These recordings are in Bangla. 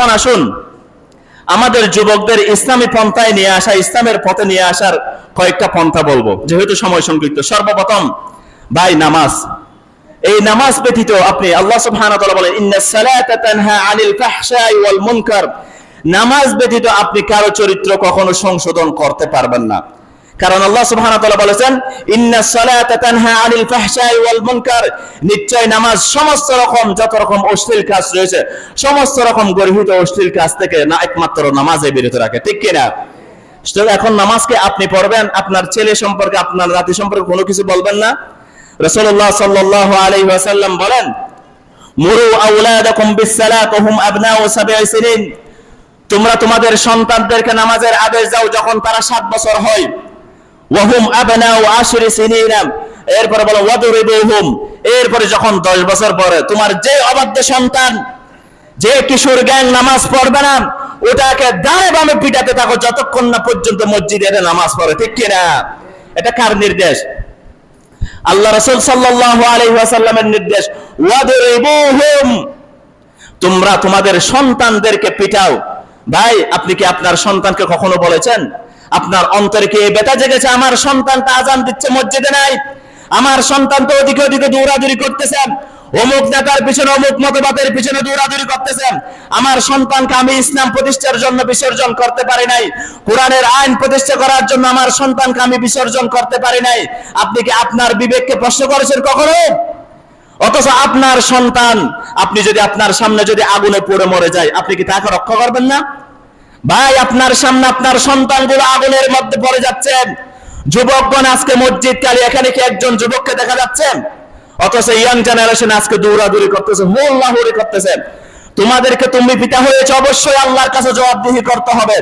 এখন আসুন। আমাদের যুবকদের ইসলামী পন্থায় নিয়ে আসা, ইসলামের পথে নিয়ে আসার কয়েকটা পন্থা বলব। যেহেতু সময় সংক্ষিপ্ত। সর্বপ্রথম, ভাই, নামাজ। এই নামাজ ব্যতীত আপনি আল্লাহ সুবহানাহু বলেন নামাজ ব্যতীত আপনি কারও চরিত্র কখনো সংশোধন করতে পারবেন না। কারণ আল্লাহ সুবহানাহু ওয়া তাআলা বলেছেন ইন্নাস সালাতা তানহা আনিল ফাহশাই ওয়াল মুনকার। নিশ্চয় নামাজ সমস্ত রকম, যত রকম অশ্লীল কাজ রয়েছে, সমস্ত রকম গর্হিত অশ্লীল কাজ থেকে না একমাত্র নামাজে বিরত রাখে। ঠিক কিনা তো এখন নামাজকে আপনি পড়বেন, আপনার ছেলে সম্পর্কে, আপনার নাতি সম্পর্কে কোনো কিছু বলবেন না। রাসূলুল্লাহ সাল্লাল্লাহু আলাইহি ওয়াসাল্লাম বলেন, মুরু আওলাদাকুম বিসসালাত হুম আবনাউ সাবঈ সিনিন। তোমরা তোমাদের সন্তানদেরকে নামাজের আদেশ দাও যখন তারা সাত বছর হয়। ওয়াহুম আবনাউ আশরি সিনিনা এরপরে বলো, ওয়াদরিবুহুম। এরপরে যখন 10 বছর পরে তোমার যে অবাধ্য সন্তান, যে কিশোর গ্যাং নামাজ পড়বে না, ওটাকে দাঁড়ে বামে পিটাতে থাকো যতক্ষণ না পর্যন্ত মসজিদে নামাজ পড়ে, ঠিক কিনা? এটা কার নির্দেশ? আল্লাহ রাসূল সাল্লাল্লাহু আলাইহি ওয়াসাল্লামের নির্দেশ, ওয়াদরিবুহুম। তোমরা তোমাদের সন্তানদেরকে পিটাও। ভাই, আপনি কি আপনার সন্তানকে কখনো বলেছেন? আপনার অন্তরে কি বেতা জেগেছে? আমার সন্তানটা আজান দিচ্ছে, মসজিদে নাই। আমার সন্তান তো ওদিকে ওদিকে দৌড়াদৌড়ি করতেছেন অমুক নেতার পিছনে অমুক মতবাদের পিছনে দৌড়াদৌড়ি করতেছেন আমার সন্তানকে আমি ইসলাম প্রতিষ্ঠার জন্য বিসর্জন করতে পারি নাই। কোরআনের আইন প্রতিষ্ঠা করার জন্য আমার সন্তানকে আমি বিসর্জন করতে পারি নাই। আপনি কি আপনার বিবেককে প্রশ্ন করেছেন কখনো? অথচ আপনার সন্তান, আপনি যদি আপনার সামনে যদি আগুনে পড়ে মরে যায়, আপনি কি তাকে রক্ষা করবেন না? ভাই, আপনার সামনে আপনার সন্তানগুলো আগুনের মধ্যে পড়ে যাচ্ছেন যুবকগণ আজকে মসজিদ কালী এখানে কি একজন যুবককে দেখা যাচ্ছেন অথচ ইয়াং জেনারেশন আজকে দৌড়াদৌড়ি করতেছে হোল্লাহুরি করতেছে। তোমাদেরকে তুমি পিতা হয়েছে, অবশ্যই আল্লাহর কাছে জবাবদিহি করতে হবে।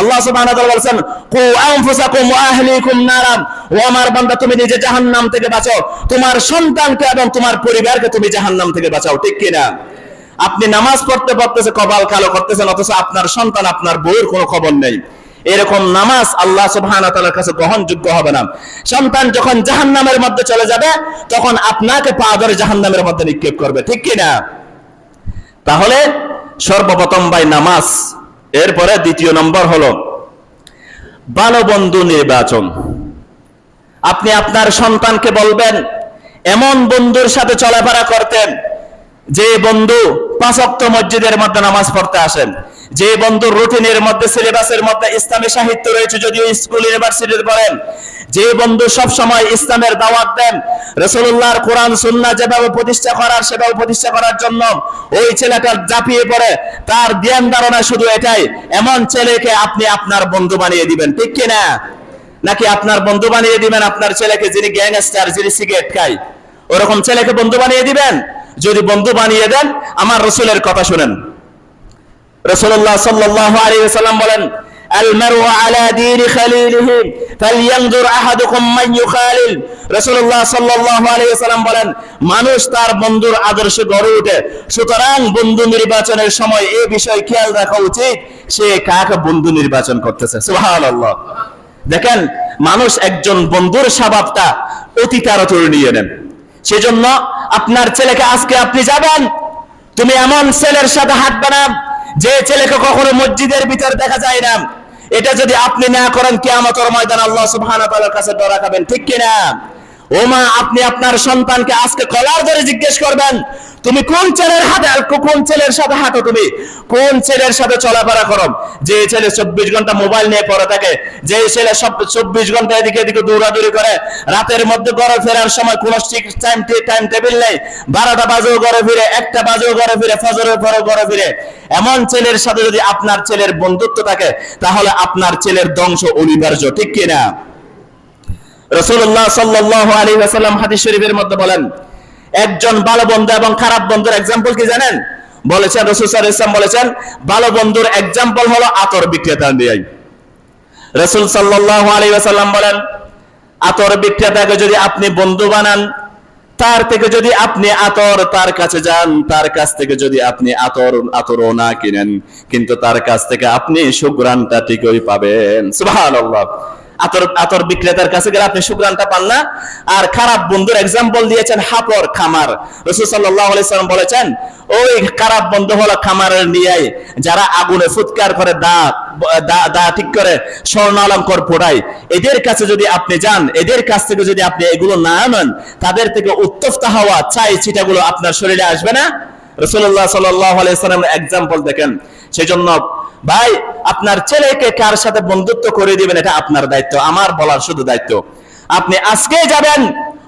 আল্লাহ সুবহানাহু ওয়া তাআলা বলেন কু আনফুসাকুম ওয়া আহলিকুম নারাম ও আমার বান্দা, তুমি নিজে জাহান্নাম থেকে বাঁচাও। তোমার সন্তানকে এবং তোমার পরিবারকে তুমি জাহান্নাম থেকে বাঁচাও, ঠিক কি না আপনি নামাজ পড়তে পড়তেছে, কপাল কালো করতেছেন, অথচ আপনার সন্তান, আপনার বউয়ের কোনো খবর নেই। এরকম নামাজ আল্লাহ তাআলার কাছে গ্রহণযোগ্য হবে না। সন্তান যখন জাহান্নামের মধ্যে চলে যাবে, তখন আপনাকে পা ধরে জাহান্নামের মধ্যে নিক্ষেপ করবে, ঠিক কি না? তাহলে সর্বপ্রথম ভাই নামাজ, এরপরে দ্বিতীয় নম্বর হলো ভালো বন্ধু নির্বাচন। আপনি আপনার সন্তানকে বলবেন, এমন বন্ধুর সাথে চলাফেরা করতেন যে বন্ধু পাঁচক্ত মসজিদের মধ্যে নামাজ পড়তে আসেন, যে বন্ধু রুটিনের মধ্যে, সিলেবাসের মধ্যে ইসলামী সাহিত্য রয়েছে যদিও স্কুল ইউনিভার্সিটিতে পড়েন, যে বন্ধু সব সময় ইসলামের দাওয়াত দেন রসুল্লাহর কোরআন, সুন্নাহ যেভাবে প্রতিষ্ঠা করার, সেভাবে প্রতিষ্ঠা করার জন্য ওই ছেলেটা জাপিয়ে পড়ে। তার জ্ঞান ধারণা শুধু এটাই, এমন ছেলেকে আপনি আপনার বন্ধু বানিয়ে দিবেন, ঠিক কিনা নাকি আপনার বন্ধু বানিয়ে দিবেন আপনার ছেলেকে যিনি গ্যাংস্টার যিনি সিগারেট খায়? ওরকম ছেলেকে বন্ধু বানিয়ে দিবেন? যদি বন্ধু বানিয়ে দেন আমার রসুলের কথা শুনেন রসুল্লাহ সাল্লাল্লাহু আলাইহি ওয়াসাল্লাম বলেন المرء على دين خليله فلينظر احدكم من يخالل রাসূলুল্লাহ সাল্লাল্লাহু আলাইহি ওয়াসাল্লাম বলেন মানুষ তার বন্ধুর আদর্শে গড়ে ওঠে সুতরাং বন্ধু নির্বাচনের সময় এই বিষয় খেয়াল রাখা উচিত সে কাকে বন্ধু নির্বাচন করতেছে সুবহানাল্লাহ দেখেন মানুষ একজন বন্ধুর স্বভাবটা অতি তাড়াতাড়ি নিয়ে নেন সেজন্য আপনার ছেলেকে আজকে আপনি যাবেন। তুমি এমন ছেলের সাথে হাত বানাম যে ছেলেকে কখনো মসজিদের ভিতরে দেখা যায় না। এটা যদি আপনি না করেন, কিয়ামতের ময়দান আল্লাহ সুবহানাহু কাছে দরা খাবেন ঠিক কি না ও মা আপনি আপনার সন্তানকে আজকে কলার ধরে জিজ্ঞেস করবেন, তুমি কোন ছেলের হাতে, কোন ছেলের সাথে হাঁটো তুমি? কোন ছেলের সাথে চলাফেরা করো? যে ছেলে চব্বিশ ঘণ্টা মোবাইল নিয়ে পড়ে থাকে, যে ছেলে সব চব্বিশ ঘণ্টা এদিকে এদিকে দৌড়াদৌড়ি করে, রাতের মধ্যে ঘরে ফেরার সময় কোন টাইম টাইম টেবিল নেই, বারোটা বাজেও ঘরে ফিরে, একটা বাজেও ঘরে ফিরে, ফজরের পরেও ঘরে ফিরে। এমন ছেলের সাথে যদি আপনার ছেলের বন্ধুত্ব থাকে, তাহলে আপনার ছেলের ধ্বংস অনিবার্য, ঠিক কিনা? রসুল্লাহ সাল্লাহ আলী ওয়াসাল্লাম হাদিস শরীফের মধ্যে বলেন, একজন ভালো বন্ধু এবং খারাপ বন্ধুর এক্সাম্পল কি জানেন? বলেছেন, রসুল ইসলাম বলেছেন, ভালো বন্ধুর এক্সাম্পল হলো আতর বিক্রেতা রসুল সাল্লাহ আলী ওয়াসাল্লাম বলেন, আতর বিক্রেতাকে যদি আপনি বন্ধু বানান, তার থেকে যদি আপনি আতর তার কাছে যান, তার কাছ থেকে যদি আপনি আতর, আতরও না কিনেন, কিন্তু তার কাছ থেকে আপনি সুগ্রানটা ঠিকই পাবেন। সুবহানাল্লাহ। আতর আতর বিক্রেতার কাছে গেলে আপনি সুগ্রানটা পান না। আর খারাপ বন্ধুর এক্সাম্পল দিয়েছেন হাপর খামার। রসুল সাল্লাহ সাল্লাম বলেছেন, ওই খারাপ বন্ধু হলো খামারের নিয়ে যারা আগুনে ফুৎকার করে দা, দা- ঠিক করে, স্বর্ণ অলঙ্কর ফোড়ায় এদের কাছে যদি আপনি যান, এদের কাছ থেকে যদি আপনি এগুলো না আনেন, তাদের থেকে উত্তপ্ত হাওয়া চাই ছিটাগুলো আপনার শরীরে আসবে না? রসুল্লাহ সাল্লাম এক্সাম্পল দেখেন। সেজন্য ভাই, আপনার ছেলেকে কার সাথে বন্ধুত্ব করে দিবেন এটা আপনার দায়িত্ব, আমার বলার শুধু দায়িত্ব। আপনি আজকে যাবেন,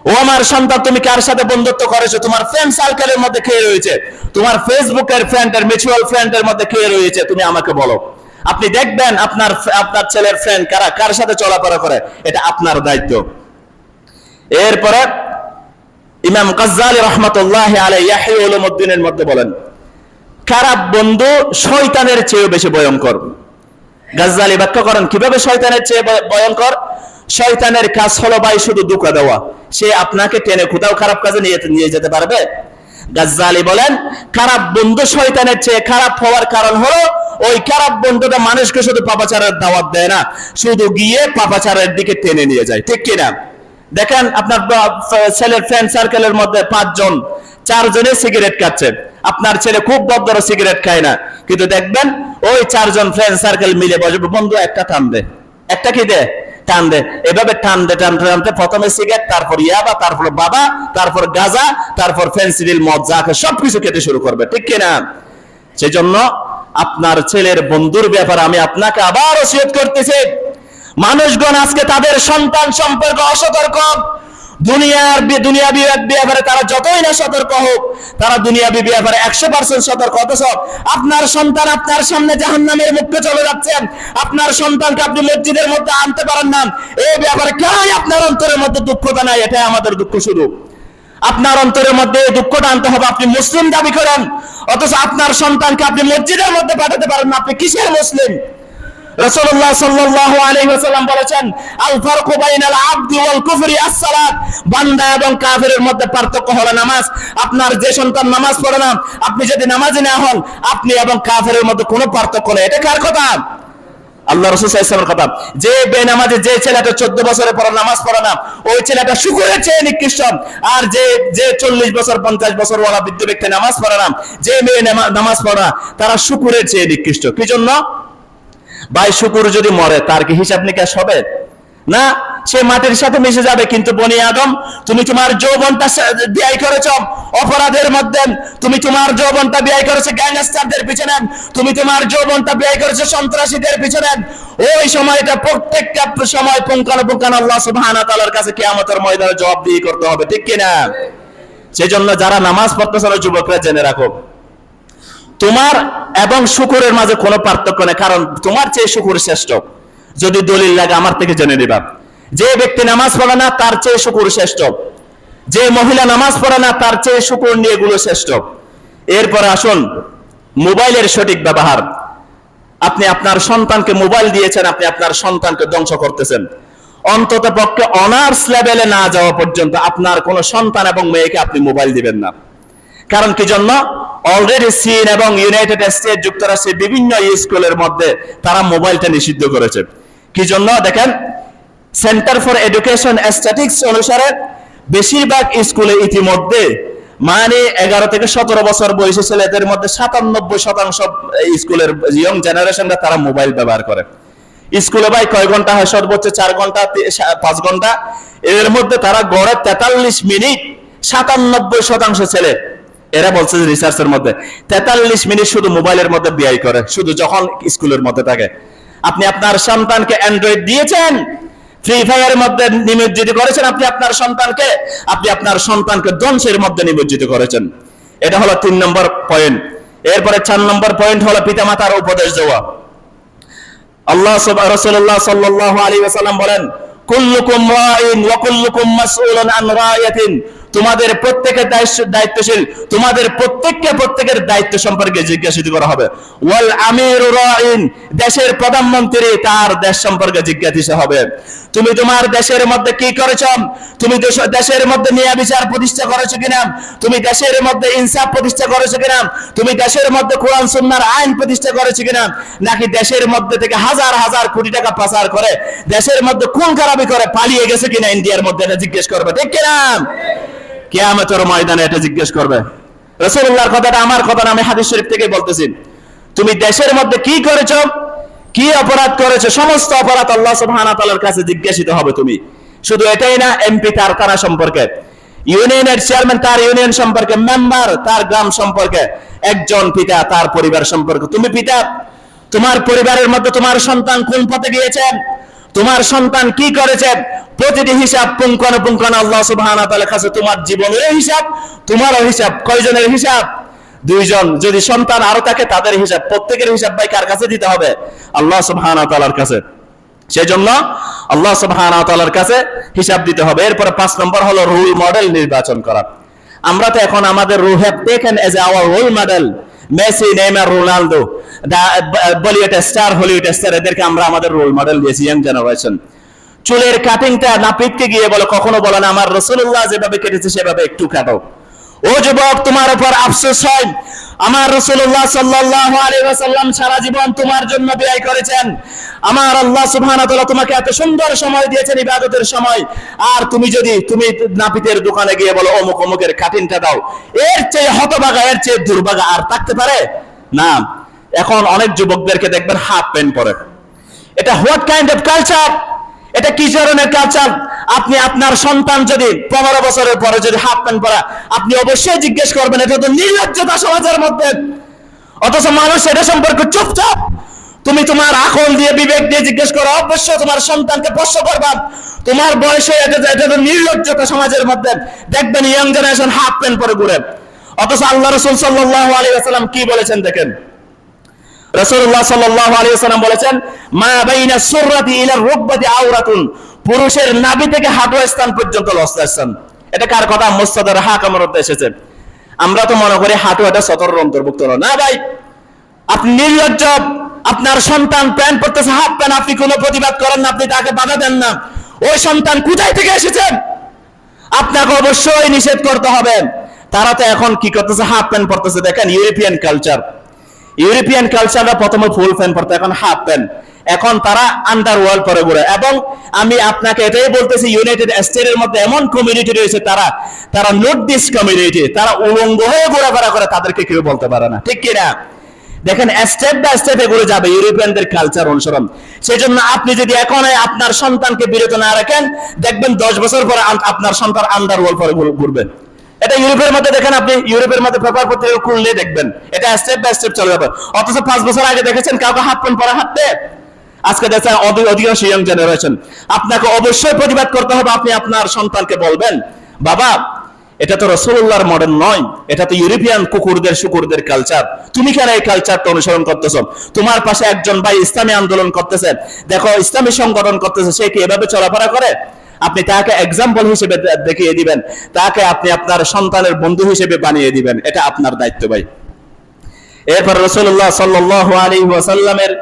ও আমার সন্তান, তুমি কার সাথে বন্ধুত্ব করেছ? তোমার ফ্রেন্ড সার্কেলের মধ্যে কে রয়েছে। তোমার ফেসবুকের ফ্রেন্ডের মিউচুয়াল ফ্রেন্ডের মধ্যে কে রয়েছে, তুমি আমাকে বলো। আপনি দেখবেন আপনার আপনার ছেলের ফ্রেন্ড কারা, কার সাথে চলাফেরা করে, এটা আপনার দায়িত্ব। এরপরে ইমাম গজ্জালি রহমতুল্লাহ আলাই ইয়াহি উলুমুদ্দিনের মধ্যে বলেন খারাপ বন্ধু শয়তানের চেয়েও বেশি ভয়ঙ্কর। গাজ্জালি ব্যাখ্যা করেন, কীভাবে শয়তানের চেয়ে ভয়ঙ্কর? শয়তানের কাজ হলো ভাই শুধু দুঃখ দেওয়া। সে আপনাকে টেনে কোথাও খারাপ কাজে নিয়ে নিয়ে যেতে পারবে। গাজ্জালি বলেন, খারাপ বন্ধু শয়তানের চেয়ে খারাপ হওয়ার কারণ হলো, ওই খারাপ বন্ধুটা মানুষকে শুধু পাপাচারের দাওয়াত দেয় না, শুধু গিয়ে পাপাচারের দিকে টেনে নিয়ে যায়। ঠিক কিনা? দেখেন, আপনার ছেলের ফ্রেন্ড সার্কেলের মধ্যে পাঁচজন, চারজনে সিগারেট খাচ্ছে। আপনার ছেলে খুব বড় সিগারেট খায় না। কিন্তু দেখবেন, ওই চারজন ফ্রেন্ড সার্কেল মিলে বসবে বন্ধু, একটা টান দে। একটা কি দে? এভাবে টানতে টানতে প্রথমে সিগারেট তারপর ইয়াবা, তারপর বাবা, তারপর গাজা, তারপর ফেন্সিডিল মদ, যা সবকিছু খেতে শুরু করবে। ঠিক কিনা সেই জন্য আপনার ছেলের বন্ধুর ব্যাপারে আমি আপনাকে আবার ওসিয়ত করতেছি। মানুষগণ আজকে তাদের সন্তান সম্পর্কে অসতর্ক। দুনিয়ার দুনিয়াবি ব্যাপারে তারা যতই না সতর্ক হোক, তারা দুনিয়াবি ব্যাপারে একশো পার্সেন্ট সতর্ক। অথচ আপনার সন্তান আপনার সামনে জাহান্নামের মুখে চলে যাচ্ছেন আপনার সন্তানকে আপনি মসজিদের মধ্যে আনতে পারেন না। এই ব্যাপারে কেনই আপনার অন্তরের মধ্যে দুঃখতা নাই এটাই আমাদের দুঃখ শুধু। আপনার অন্তরের মধ্যে এই দুঃখটা আনতে হবে, আপনি মুসলিম দাবি করেন। অথচ আপনার সন্তানকে আপনি মসজিদের মধ্যে পাঠাতে পারেন না, আপনি কিসের মুসলিম? কুফরি নামাজ। না, আপনি যদি নামাজি না হন, আপনি এবং কাফিরের মধ্যে কোনো পার্থক্য নেই। এটা কার কথা? আল্লাহ রসুল কথা। যে বেনামাজি যে ছেলেটা চোদ্দ বছরের পর নামাজ পড়ে না, ওই ছেলেটা শুকুরের চেয়ে নিকৃষ্ট। আর যে যে চল্লিশ বছর, পঞ্চাশ বছর ওরা বৃদ্ধ ব্যক্তি নামাজ পড়ে না, যে মেয়ে নামা- নামাজ পড়ে তারা শুকুরের চেয়ে নিকৃষ্ট। কি জন্য? ভাই, শুকুর যদি মরে, তার কি হিসাব নিকাশ হবে? না, সে মাটির সাথে মিশে যাবে, কিন্তু বনি আদম, তুমি তোমার যৌবনটা ব্যয় করেছ, অপরাধের মধ্যে, তুমি তোমার যৌবনটা ব্যয় করেছ, গ্যাংস্টারদের পিছনে, তুমি তোমার যৌবনটা ব্যয় করেছ, সন্ত্রাসীদের পিছনে। ওই সময়টা প্রত্যেকটা সময় পুঙ্খানুপুঙ্খান আল্লাহ সুবহানাহু ওয়া তাআলার কাছে কিয়ামতের ময়দানে জবাবদিহি করতে হবে, ঠিক কিনা? সেজন্য যারা নামাজ পড়তেছে যুবকরা জেনে রাখো। তোমার এবং শুকুরের মাঝে কোনো পার্থক্য নেই, কারণ তোমার চেয়ে শুকুর শ্রেষ্ঠ। যদি দলিল লাগে আমার থেকে জেনে নিবা। যে ব্যক্তি নামাজ পড়ে না, তার চেয়ে শুকুর শ্রেষ্ঠ। যে মহিলা নামাজ পড়ে না, তার চেয়ে শুকুর নিয়ে গুলো শ্রেষ্ঠ। এরপর আসুন, মোবাইলের সঠিক ব্যবহার। আপনি আপনার সন্তানকে মোবাইল দিয়েছেন, আপনি আপনার সন্তানকে ধ্বংস করতেছেন। অন্তত পক্ষে অনার্স লেভেলে না যাওয়া পর্যন্ত আপনার কোন সন্তান এবং মেয়েকে আপনি মোবাইল দিবেন না। কারণ কি জন্য? অলরেডি চীন এবং ইউনাইটেড স্টেট যুক্তরাষ্ট্রের বিভিন্ন স্কুলের মধ্যে তারা মোবাইলটা নিষিদ্ধ করেছে। কি জন্য? দেখেন সেন্টার ফর এডুকেশন স্ট্যাটিক্স অনুসারে বেশিরভাগ স্কুলে ইতিমধ্যে মানে এগারো থেকে সতেরো বছর বয়সী ছেলেদের মধ্যে সাতানব্বই শতাংশ স্কুলের ইয়ং জেনারেশনরা তারা মোবাইল ব্যবহার করে। স্কুলে ভাই কয় ঘণ্টা হয়? সর্বোচ্চ চার ঘণ্টা পাঁচ ঘণ্টা। এর মধ্যে তারা গড়ে তেতাল্লিশ মিনিট সাতানব্বই শতাংশ ছেলে। এরা বলছে রিসার্চের মধ্যে। তেতাল্লিশ মিনিট শুধু মোবাইলের মধ্যে ব্যয় করে, শুধু যখন স্কুলের মধ্যে থাকে। আপনি আপনার সন্তানকে অ্যান্ড্রয়েড দিয়েছেন ফ্রি মধ্যে নিমজ্জিত করেছেন আপনি আপনার সন্তানকে, আপনি আপনার সন্তানকে ধ্বংসের মধ্যে নিমজ্জিত করেছেন। এটা হলো তিন নম্বর পয়েন্ট এরপরে চার নম্বর পয়েন্ট হলো পিতামাতার উপদেশ দেওয়া। আল্লাহ সুব- রাসূলুল্লাহ সাল্লাল্লাহু আলাইহি বলেন, কুল্লুকুম রাইন মাসউলুন আন রায়াতিন তোমাদের প্রত্যেকের দায়িত্ব দায়িত্বশীল, তোমাদের প্রত্যেককে প্রত্যেকের দায়িত্ব সম্পর্কে জিজ্ঞাসিত করা হবে। ওয়াল আমির দেশের প্রধানমন্ত্রী, তার দেশ সম্পর্কে জিজ্ঞাসিত হবে। তুমি তোমার দেশের মধ্যে কি করেছ? তুমি দেশের মধ্যে ন্যায় বিচার প্রতিষ্ঠা করেছ কিনা? তুমি দেশের মধ্যে ইনসাফ প্রতিষ্ঠা করেছ কিনা? তুমি দেশের মধ্যে কোরআন সুন্নাহর আইন প্রতিষ্ঠা করেছ কিনা? নাকি দেশের মধ্যে থেকে হাজার হাজার কোটি টাকা পাচার করে দেশের মধ্যে কোন খারাপি করে পালিয়ে গেছে কিনা? ইন্ডিয়ার মধ্যে এটা জিজ্ঞেস করবে। ঠিক কিনা? কেয়ামতের ময়দানে এটা জিজ্ঞেস করবে। রসুল্লাহর কথাটা আমার কথা আমি হাদিস শরীফ থেকে বলতেছি। তুমি দেশের মধ্যে কি করেছ? কি অপরাধ করেছ? সমস্ত অপরাধ আল্লাহ সুবহানাহু ওয়া কাছে জিজ্ঞাসিত হবে তুমি। শুধু এটাই না, এমপি তার কারা সম্পর্কে, ইউনিয়নের চেয়ারম্যান তার ইউনিয়ন সম্পর্কে, মেম্বার তার গ্রাম সম্পর্কে, একজন পিতা তার পরিবার সম্পর্কে। তুমি পিতা, তোমার পরিবারের মধ্যে তোমার সন্তান কোন পথে গিয়েছে তোমার সন্তান কি করেছে? প্রতিটি হিসাব পুঙ্খানুপুঙ্খান আল্লাহ কাছে তোমার জীবনের হিসাব, তোমারও হিসাব। কয়জনের হিসাব? দুইজন। যদি সন্তান আরও থাকে, তাদের হিসাব। প্রত্যেকের হিসাব ভাই কার কাছে দিতে হবে? আল্লাহ সুবহানাহু ওয়া তাআলার কাছে। সেজন্য আল্লাহ সুবহানাহু ওয়া তাআলার কাছে হিসাব দিতে হবে। এরপরে পাঁচ নম্বর হলো রোল মডেল নির্বাচন করা। আমরা তো এখন আমাদের have taken as our role model Messi, Neymar, Ronaldo Bollywood star, Hollywood star, এদেরকে আমরা আমাদের রোল মডেল দিয়েছি ইয়াং জেনারেশন চুলের কাটিংটা নাপিতকে গিয়ে বলো, কখনো বলো না, আমার রসুল্লাহ যেভাবে কেটেছে, সেভাবে একটু কাটো। ও যুবক, তোমার উপর আফসোস হয়। আমার রসুল্লাহ সাল্লাহ আলাইসাল্লাম সারা জীবন তোমার জন্য ব্যয় করেছেন। আমার আল্লাহ সুবহান তোমাকে এত সুন্দর সময় দিয়েছেন, ইবাদতের সময়। আর তুমি যদি, তুমি নাপিতের দোকানে গিয়ে বলো, অমুক অমুকের কাটিংটা দাও। এর চেয়ে হতবাগা এর চেয়ে দুর্বাগা আর থাকতে পারে? না। এখন অনেক যুবকদেরকে দেখবেন হাফ প্যান্ট পরে। এটা হোয়াট কাইন্ড অফ কালচার এটা কি ধরনের কালচার আপনি আপনার সন্তান যদি পনেরো বছরের পরে যদি হাফ প্যান্ট পরা, আপনি অবশ্যই জিজ্ঞেস করবেন, এটা তো নির্লজ্জতা সমাজের মধ্যে। অথচ মানুষ এটা সম্পর্কে চুপচাপ। তুমি তোমার আকল দিয়ে বিবেক দিয়ে জিজ্ঞেস করো, অবশ্যই তোমার সন্তানকে প্রশ্ন করবা। তোমার বয়সে এটা এটা তো নির্লজ্জতা সমাজের মধ্যে। দেখবেন ইয়াং জেনারেশন হাফ প্যান্ট পরে ঘুরে। অথচ আল্লাহ রসুল সাল্লাহ আলী আসালাম কি বলেছেন দেখেন? আপনার সন্তান প্যান্ট পরতেছে হাফ প্যান্ট আপনি কোনো প্রতিবাদ করেন না, আপনি তাকে বাধা দেন না। ওই সন্তান কোথায় থেকে এসেছেন আপনাকে অবশ্যই নিষেধ করতে হবে। তারা তো এখন কি করতেছে? হাফ প্যান্ট পরতেছে, দেখেন ইউরোপিয়ান কালচার ইউরোপিয়ান কালচাররা প্রথমে ফুল প্যান্ট পরতো এখন হাফ প্যান্ট এখন তারা আন্ডার ওয়ার্ল্ড পরে। ঘুরে এবং আমি আপনাকে এটাই বলতেছি ইউনাইটেড স্টেটের মধ্যে এমন কমিউনিটি রয়েছে, তারা তারা নোট দিস কমিউনিটি তারা উলঙ্গ হয়ে ঘোরাফেরা করে, তাদেরকে কেউ বলতে পারে না। ঠিক কিনা? দেখেন স্টেপ বাই স্টেপ এগুলো যাবে ইউরোপিয়ানদের কালচার অনুসরণ। সেই জন্য আপনি যদি এখন আপনার সন্তানকে বিরত না রাখেন, দেখবেন দশ বছর পরে আপনার সন্তান আন্ডার ওয়ার্ল্ড পরে ঘুর- ঘুরবে। এটা ইউরোপের মধ্যে দেখেন আপনি, ইউরোপের মধ্যে পেপার পত্রিকা খুললে দেখবেন। এটা স্টেপ বাই স্টেপ চলে যাবে। অথচ পাঁচ বছর আগে দেখেছেন, কাউকে হাত পান পরা হাঁটতে আজকে দেখছেন অধি- অধিকাংশ ইয়াং জেনারেশন আপনাকে অবশ্যই প্রতিবাদ করতে হবে, আপনি আপনার সন্তানকে বলবেন, বাবা এটা তো রসুল্লাহর মডেল নয়, এটা তো ইউরোপিয়ান কুকুরদের, শুকুরদের কালচার তুমি কেন এই কালচারটা অনুসরণ করতেছো? তোমার পাশে একজন ভাই ইসলামী আন্দোলন করতেছে, দেখো ইসলামী সংগঠন করতেছে, সে কি এভাবে চলাফেরা করে? আপনি তাকে এক্সাম্পল হিসেবে দেখিয়ে দিবেন, তাকে আপনি আপনার সন্তানের বন্ধু হিসেবে বানিয়ে দিবেন, এটা আপনার দায়িত্ব ভাই। এরপর রসুল্লাহ সাল্লাল্লাহু আলাইহি ওয়াসাল্লামের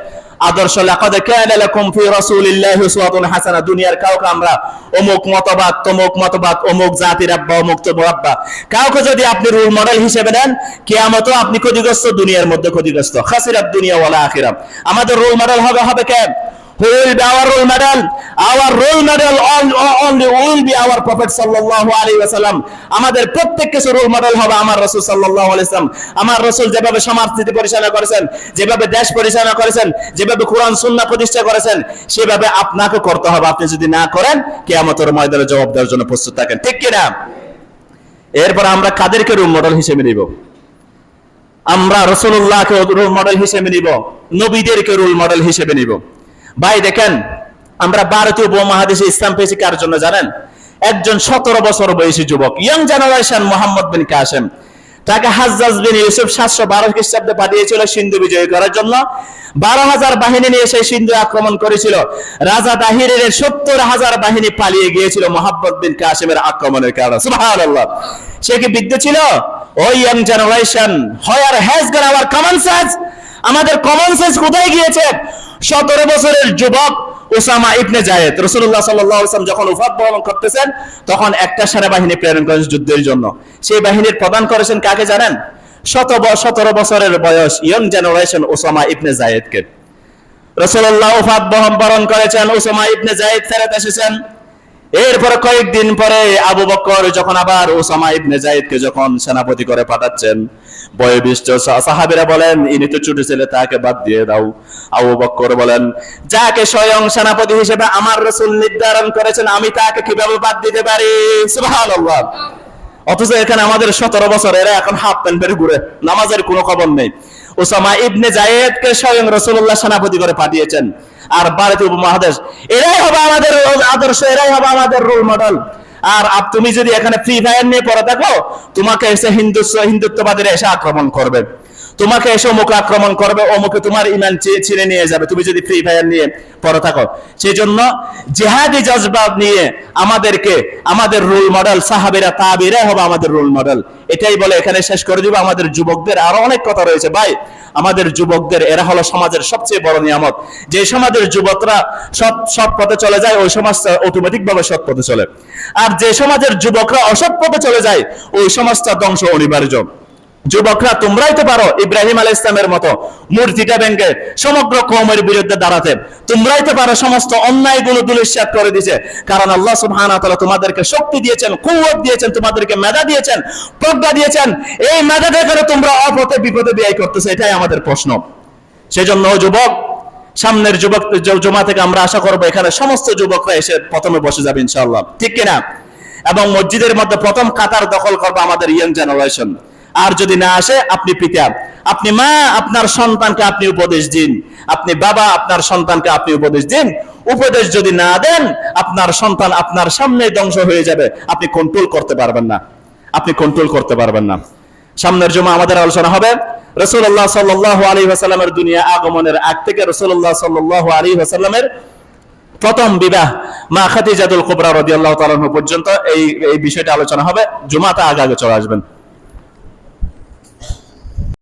আদর্শ লাকাদ কানা লাকুম ফি রাসূলিল্লাহি হাসানা। দুনিয়ার কাউকে আমরা অমুক মতবাদ, তমুক মতবাদ, অমুক জাতির আব্বা, অমুক তো কাউকে যদি আপনি রোল মডেল হিসেবে নেন, কিয়ামতও আপনি ক্ষতিগ্রস্ত, দুনিয়ার মধ্যে ক্ষতিগ্রস্ত। খাসিরাত দুনিয়া ওয়ালা আখিরা আমাদের রোল মডেল হবে হবে কে? Who will be our role model? Our role model only will be our prophet sallallahu alaihi wasallam. আমাদের প্রত্যেক কিছু রোল মডেল হবে আমার রাসূল সাল্লাল্লাহু আলাইহি ওয়াসাল্লাম আমার রাসূল যেভাবে সমাজনীতি পরিচালনা করেছেন, যেভাবে দেশ পরিচালনা করেছেন, যেভাবে কোরআন, সুন্নাহ প্রতিষ্ঠা করেছেন, সেভাবে আপনাকে করতে হবে। আপনি যদি না করেন, কিয়ামতের ময়দানে জবাব দেওয়ার জন্য প্রস্তুত থাকেন। ঠিক কি না এরপর আমরা কাদেরকে রোল মডেল হিসেবে নিব? আমরা রসুল্লাহকে রোল মডেল হিসেবে নিব। নবীদেরকে রোল মডেল হিসেবে নিব। ভাই, দেখেন, আমরা ভারতীয় উপমহাদেশে ইসলাম পেয়েছি কার জন্য জানেন? একজন সতেরো বছর বয়সী যুবক young generation Muhammad bin Qasim. তাকে হাজ্জাজ বিন ইউসুফ সাতশো বারো খ্রিস্টাব্দে পাঠিয়েছিল সিন্ধু বিজয় করার জন্য। বারো হাজার বাহিনী নিয়ে সেই সিন্ধু আক্রমণ করেছিল। রাজা দাহিরের সত্তর হাজার বাহিনী পালিয়ে গিয়েছিল মোহাম্মদ বিন কাসিমের আক্রমণের কারণে। সে কি বিদ্যে ছিল? O young generation where has gone our common sense আমাদের কমন সেন্স কোথায় গিয়েছে? সতেরো বছরের যুবক ওসামা ইবনে জায়েদ। আলাইহি ওয়াসাল্লাম যখন উফাত বহন করতেছেন, তখন একটা সেনাবাহিনী প্রেরণ করেন যুদ্ধের জন্য। সেই বাহিনীর প্রদান করেছেন কাকে জানেন? শত সতেরো বছরের বয়স ইয়ং জেনারেশন ওসামা ইবনে জায়েদকে। রাসূলুল্লাহ উফাত বহন বরণ করেছেন, ওসামা ইবনে জায়েদ ফেরত এসেছেন। এরপরে কয়েকদিন পরে আবু বকর যখন আবার ওসামা ইবনে জায়েদকে যখন সেনাপতি করে পাঠাচ্ছেন বয়োবিষ্ট সাহাবীরা বলেন, ইনি তো ছোট ছেলে, তাকে বাদ দিয়ে দাও। আবু বকর বলেন, যাকে স্বয়ং সেনাপতি হিসেবে আমার রাসূল নির্ধারণ করেছেন, আমি তাকে কীভাবে বাদ দিতে পারি? সুবহানাল্লাহ। অথচ এখানে আমাদের সতেরো বছর এরা এখন হাফ প্যান্ট পরে ঘুরে নামাজের কোনো খবর নেই। ওসামা ইবনে জায়েদকে স্বয়ং রসুল্লাহ সেনাপতি করে পাঠিয়েছেন। আর ভারতীয় উপমহাদেশ। এরাই হবে আমাদের আদর্শ, এরাই হবে আমাদের রোল মডেল। আর তুমি যদি এখানে ফ্রি ফায়ার নিয়ে পড়ে থাকো, তোমাকে এসে হিন্দুত্ব হিন্দুত্ববাদীরা এসে আক্রমণ করবে। তোমাকে এসে অমুকে আক্রমণ করবে, অমুকে তোমার ইমান ছিঁড়ে নিয়ে যাবে। তুমি যদি ফ্রি ফায়ার নিয়ে পড়ে থাকো। সেই জন্য জেহাদি জজবাব নিয়ে আমাদেরকে আমাদের রোল মডেল সাহাবিরা তাবিরা হবে আমাদের রোল মডেল এটাই বলে এখানে শেষ করে দিব। আমাদের যুবকদের আরও অনেক কথা রয়েছে। ভাই, আমাদের যুবকদের, এরা হলো সমাজের সবচেয়ে বড় নিয়ামত। যে সমাজের যুবকরা সৎ সৎ পথে চলে যায়, ওই সমাজটা অটোমেটিক ভাবে সৎ পথে চলে। আর যে সমাজের যুবকরা অসৎ পথে চলে যায়, ওই সমাজটা ধ্বংস অনিবার্য। যুবকরা, তোমরাই তো পারো ইব্রাহিম আল ইসলামের মতো মূর্তিটা ব্যাংকে সমগ্র কৌমের বিরুদ্ধে দাঁড়াতে। তোমরাই তো পারো সমস্ত অন্যায়গুলো দুলিশ্বাত করে দিছে কারণ আল্লাহ সুবহানাহু ওয়া তোমাদেরকে শক্তি দিয়েছেন, কুওয়াত দিয়েছেন, তোমাদেরকে মেধা দিয়েছেন, প্রজ্ঞা দিয়েছেন। এই মেধা দেখে তোমরা অপথে, বিপদে ব্যয় করতেছে? এটাই আমাদের প্রশ্ন। সেজন্য ও যুবক, সামনের যুবক জমা থেকে আমরা আশা করব এখানে সমস্ত যুবকরা এসে প্রথমে বসে যাবে ইনশাআল্লাহ। ঠিক কিনা? এবং মসজিদের মধ্যে প্রথম কাতার দখল করবে আমাদের ইয়াং জেনারেশন। আর যদি না আসে, আপনি পিতা আপনি মা, আপনার সন্তানকে আপনি উপদেশ দিন। আপনি বাবা, আপনার সন্তানকে আপনি উপদেশ দিন। উপদেশ যদি না দেন, আপনার সন্তান আপনার সামনে ধ্বংস হয়ে যাবে। আপনি কন্ট্রোল করতে পারবেন না। আপনি কন্ট্রোল করতে পারবেন না। সামনের জমা আমাদের আলোচনা হবে। রসুল্লাহ সাল্লাহ আলী হাসাল্লামের দুনিয়া আগমনের আগ থেকে রসুল্লাহ সাল্লাহ আলী হাসাল্লামের প্রথম বিবাহ মা খাতিজাতুল কুবরা রাদিয়াল্লাহু তাআলা আনহা পর্যন্ত এই এই বিষয়টা আলোচনা হবে। জুমাতে আগে আগে চলে আসবেন।